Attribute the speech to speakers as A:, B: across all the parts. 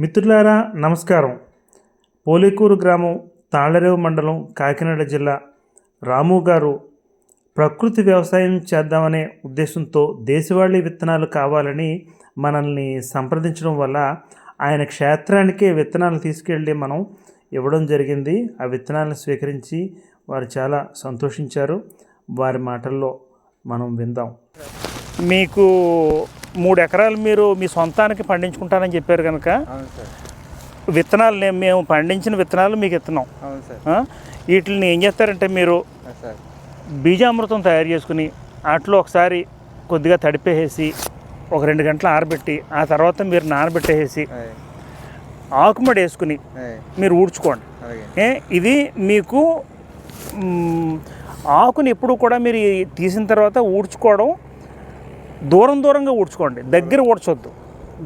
A: మిత్రులారా నమస్కారం. పోలేకూరు గ్రామం తాళరేవు మండలం కాకినాడ జిల్లా రాము గారు ప్రకృతి వ్యవసాయం చేద్దామనే ఉద్దేశంతో దేశవాళీ విత్తనాలు కావాలని మనల్ని సంప్రదించడం వల్ల ఆయన క్షేత్రానికే విత్తనాలు తీసుకెళ్ళి మనం ఇవ్వడం జరిగింది. ఆ విత్తనాలను స్వీకరించి వారు చాలా సంతోషించారు. వారి మాటల్లో మనం విందాం. మీకు మూడు ఎకరాలు మీరు మీ సొంతానికి పండించుకుంటారని చెప్పారు కనుక విత్తనాలు మేము పండించిన విత్తనాలు మీకు ఇస్తున్నాం? వీటిని ఏం చేస్తారంటే మీరు బీజామృతం తయారు చేసుకుని వాటిలో ఒకసారి కొద్దిగా తడిపేసి ఒక రెండు గంటలు ఆరబెట్టి ఆ తర్వాత మీరు నానబెట్టేసి ఆకుమడి వేసుకుని మీరు ఊడ్చుకోండి. ఇది మీకు ఆకుని ఎప్పుడు కూడా మీరు తీసిన తర్వాత ఊడ్చుకోవడం దూరం దూరంగా ఊడ్చుకోండి. దగ్గర ఊడ్చొద్దు.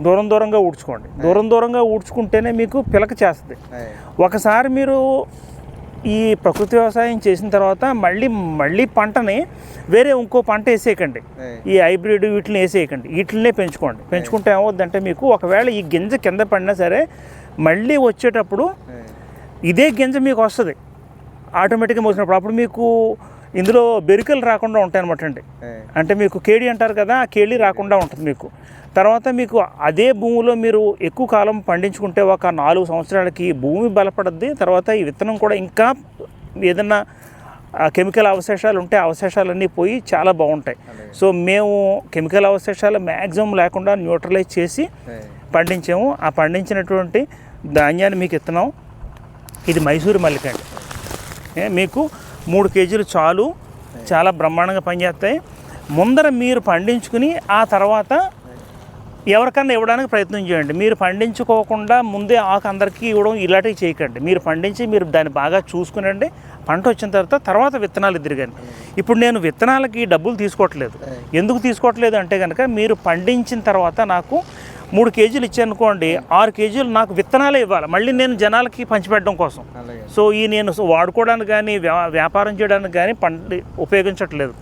A: దూరం దూరంగా ఊడ్చుకోండి. దూరం దూరంగా ఊడ్చుకుంటేనే మీకు పిలక చేస్తుంది. ఒకసారి మీరు ఈ ప్రకృతి వ్యవసాయం చేసిన తర్వాత మళ్ళీ మళ్ళీ పంటని వేరే ఇంకో పంట వేసేయకండి. ఈ హైబ్రిడ్ వీటిని వేసేయకండి. వీటినే పెంచుకోండి. పెంచుకుంటే ఏమవుద్దంటే మీకు ఒకవేళ ఈ గింజ కింద పడినా సరే మళ్ళీ వచ్చేటప్పుడు ఇదే గింజ మీకు వస్తుంది. ఆటోమేటిక్గా మోసినప్పుడు. అప్పుడు మీకు ఇందులో బెరికలు రాకుండా ఉంటాయి అనమాట అండి అంటే మీకు కేడి అంటారు కదా ఆ కేళి రాకుండా ఉంటుంది మీకు. తర్వాత మీకు అదే భూమిలో మీరు ఎక్కువ కాలం పండించుకుంటే ఒక నాలుగు సంవత్సరాలకి భూమి బలపడద్ది తర్వాత ఈ విత్తనం కూడా ఇంకా ఏదన్నా ఆ, కెమికల్ అవశేషాలు ఉంటే అవశేషాలన్నీ పోయి చాలా బాగుంటాయి. సో మేము కెమికల్ అవశేషాలు మ్యాక్సిమం లేకుండా న్యూట్రలైజ్ చేసి పండించాము. ఆ పండించినటువంటి ధాన్యాన్ని మీకు ఇస్తున్నాం. ఇది మైసూరు మల్లిక అండి. ఏ, మీకు మూడు కేజీలు చాలు. చాలా బ్రహ్మాండంగా పనిచేస్తాయి. ముందర మీరు పండించుకుని ఆ తర్వాత ఎవరికన్నా ఇవ్వడానికి ప్రయత్నం చేయండి. మీరు పండించుకోకుండా ముందే ఆకు అందరికీ ఇవ్వడం ఇలాంటివి చేయకండి. మీరు పండించి మీరు దాన్ని బాగా చూసుకునండి. పంట వచ్చిన తర్వాత తర్వాత విత్తనాలు కానీ ఇప్పుడు నేను విత్తనాలకి డబ్బులు తీసుకోవట్లేదు. ఎందుకు తీసుకోవట్లేదు అంటే కనుక మీరు పండించిన తర్వాత నాకు మూడు కేజీలు ఇచ్చానుకోండి ఆరు కేజీలు నాకు విత్తనాలే ఇవ్వాలి. మళ్ళీ నేను జనాలకి పంచిపెట్టడం కోసం. సో ఈ నేను వాడుకోవడానికి కానీ వ్యా- వ్యాపారం చేయడానికి కానీ పండి ఉపయోగించట్లేదు.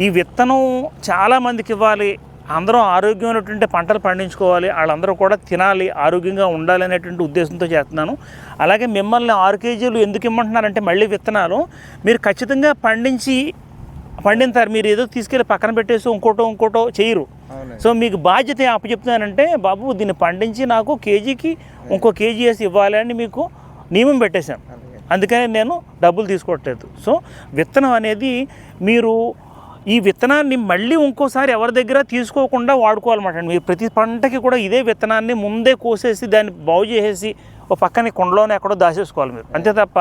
A: ఈ విత్తనం చాలా మందికి ఇవ్వాలి. అందరూ ఆరోగ్యమైనటువంటి పంటలు పండించుకోవాలి. వాళ్ళందరూ కూడా తినాలి ఆరోగ్యంగా ఉండాలి అనేటువంటి ఉద్దేశంతో చేస్తున్నాను. అలాగే మిమ్మల్ని ఆరు కేజీలు ఎందుకు ఇమ్మంటున్నారంటే మళ్ళీ విత్తనాలు మీరు ఖచ్చితంగా పండించి పండింతారు మీరు ఏదో తీసుకెళ్ళి పక్కన పెట్టేసి ఇంకోటో ఇంకోటో చేయరు. సో మీకు బాధ్యత అప్పచెప్తున్నానంటే బాబు దీన్ని పండించి నాకు కేజీకి ఇంకో కేజీ వేసి ఇవ్వాలి అని మీకు నియమం పెట్టేశాను. అందుకని నేను డబ్బులు తీసుకోవట్లేదు. సో విత్తనం అనేది మీరు ఈ విత్తనాన్ని మళ్ళీ ఇంకోసారి ఎవరి దగ్గర తీసుకోకుండా వాడుకోవాలన్నమాట. మీరు ప్రతి పంటకి కూడా ఇదే విత్తనాన్ని ముందే కోసేసి దాన్ని బాగు చేసేసి ఓ పక్కన కుండలోనే ఎక్కడో దాచేసుకోవాలి మీరు. అంతే తప్ప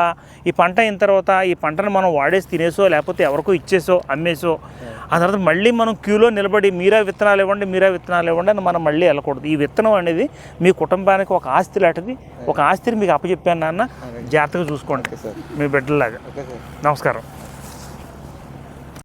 A: ఈ పంట అయిన తర్వాత ఈ పంటను మనం వాడేసి తినేసో లేకపోతే ఎవరికో ఇచ్చేసో అమ్మేసో ఆ తర్వాత మళ్ళీ మనం క్యూలో నిలబడి మీరా విత్తనాలు ఇవ్వండి మీరా విత్తనాలు ఇవ్వండి అని మనం మళ్ళీ వెళ్ళకూడదు. ఈ విత్తనం అనేది మీ కుటుంబానికి ఒక ఆస్తి లాంటిది. ఒక ఆస్తిని మీకు అప్పచెప్పాను నాన్న. జాగ్రత్తగా చూసుకోండి. మీ బిడ్డలాగా. నమస్కారం.